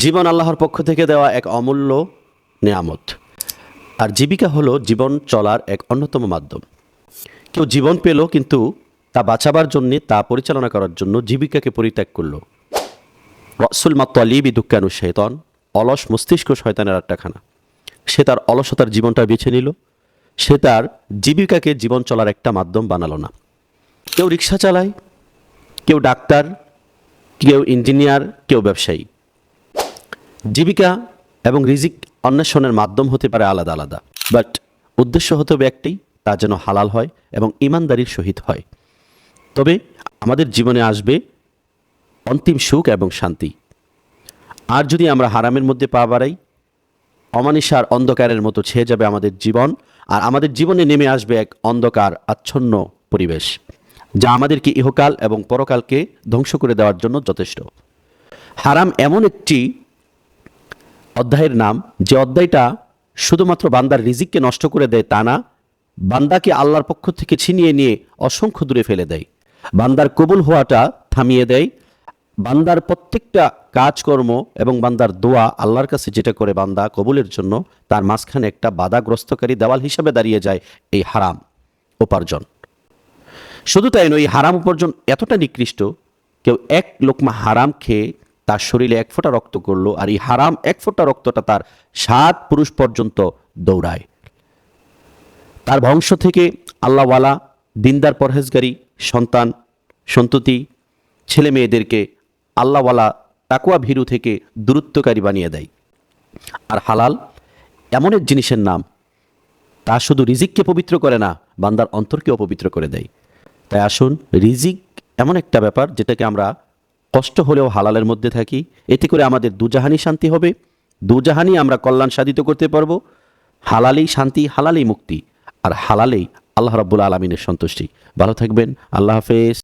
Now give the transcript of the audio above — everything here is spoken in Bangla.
জীবন আল্লাহর পক্ষ থেকে দেওয়া এক অমূল্য নেয়ামত। আর জীবিকা হলো জীবন চলার এক অন্যতম মাধ্যম। কেউ জীবন পেল, কিন্তু তা বাঁচাবার জন্যে তা পরিচালনা করার জন্য জীবিকাকে পরিত্যাগ করল। রসুল মাত্তালিবি দুঃখানু শৈতন, অলস মস্তিষ্ক শয়তানের আটটাখানা। সে তার অলসতার জীবনটা বেছে নিল। সে তার জীবিকাকে জীবন চলার একটা মাধ্যম বানালো না। কেউ রিক্সা চালায়, কেউ ডাক্তার, কেউ ইঞ্জিনিয়ার, কেউ ব্যবসায়ী। জীবিকা এবং রিজিক অন্বেষণের মাধ্যম হতে পারে আলাদা আলাদা। বাট উদ্দেশ্য হতে হবে একটাই তা যেন হালাল হয় এবং ইমানদারির সহিত হয়। তবে আমাদের জীবনে আসবে অন্তিম সুখ এবং শান্তি। আর যদি আমরা হারামের মধ্যে পা বাড়াই, অমানিসার অন্ধকারের মতো ছেয়ে যাবে আমাদের জীবন আর আমাদের জীবনে নেমে আসবে এক অন্ধকার, আচ্ছন্ন পরিবেশ, যা আমাদেরকে ইহকাল এবং পরকালকে ধ্বংস করে দেওয়ার জন্য যথেষ্ট। হারাম এমন একটি অধ্যায়ের নাম, যে অধ্যায়টা শুধুমাত্র বান্দার রিজিককে নষ্ট করে দেয় তা না, বান্দাকে আল্লাহর পক্ষ থেকে ছিনিয়ে নিয়ে অসংখ্য দূরে ফেলে দেয়। বান্দার কবুল হওয়াটা থামিয়ে দেয়। বান্দার প্রত্যেকটা কাজকর্ম এবং বান্দার দোয়া আল্লাহর কাছে যেটা করে বান্দা কবুলের জন্য, তার মাঝখানে একটা বাধাগ্রস্তকারী দেওয়াল হিসাবে দাঁড়িয়ে যায় এই হারাম উপার্জন। শুধু তাই নয়, এই হারাম উপার্জন এতটা নিকৃষ্ট, কেউ এক লোকমা হারাম খেয়ে তার শরীরে এক ফোঁটা রক্ত করল আর এই হারাম এক ফোঁটা রক্তটা তার সাত পুরুষ পর্যন্ত দৌড়ায়। তার বংশ থেকে আল্লাহওয়ালা, দিনদার, পরহেজগারী, সন্তান, সন্ততি, ছেলে মেয়েদেরকে আল্লাহওয়ালা তাকুয়া ভীরু থেকে দূরত্বকারী বানিয়ে দেয়। আর হালাল এমন এক জিনিসের নাম, তা শুধু রিজিককে পবিত্র করে না, বান্দার অন্তরকে অপবিত্র করে দেয়। তাই আসুন, রিজিক এমন একটা ব্যাপার যেটাকে আমরা কষ্ট হলেও হালালের মধ্যে থাকি। এতে করে আমাদের দুজাহানি শান্তি হবে। দুজাহানি আমরা কল্যাণ সাধিত করতে পারব। হালালেই শান্তি, হালালেই মুক্তি। আর হালালেই আল্লাহ রব্বুল আলমিনের সন্তুষ্টি। ভালো থাকবেন। আল্লাহ হাফেজ।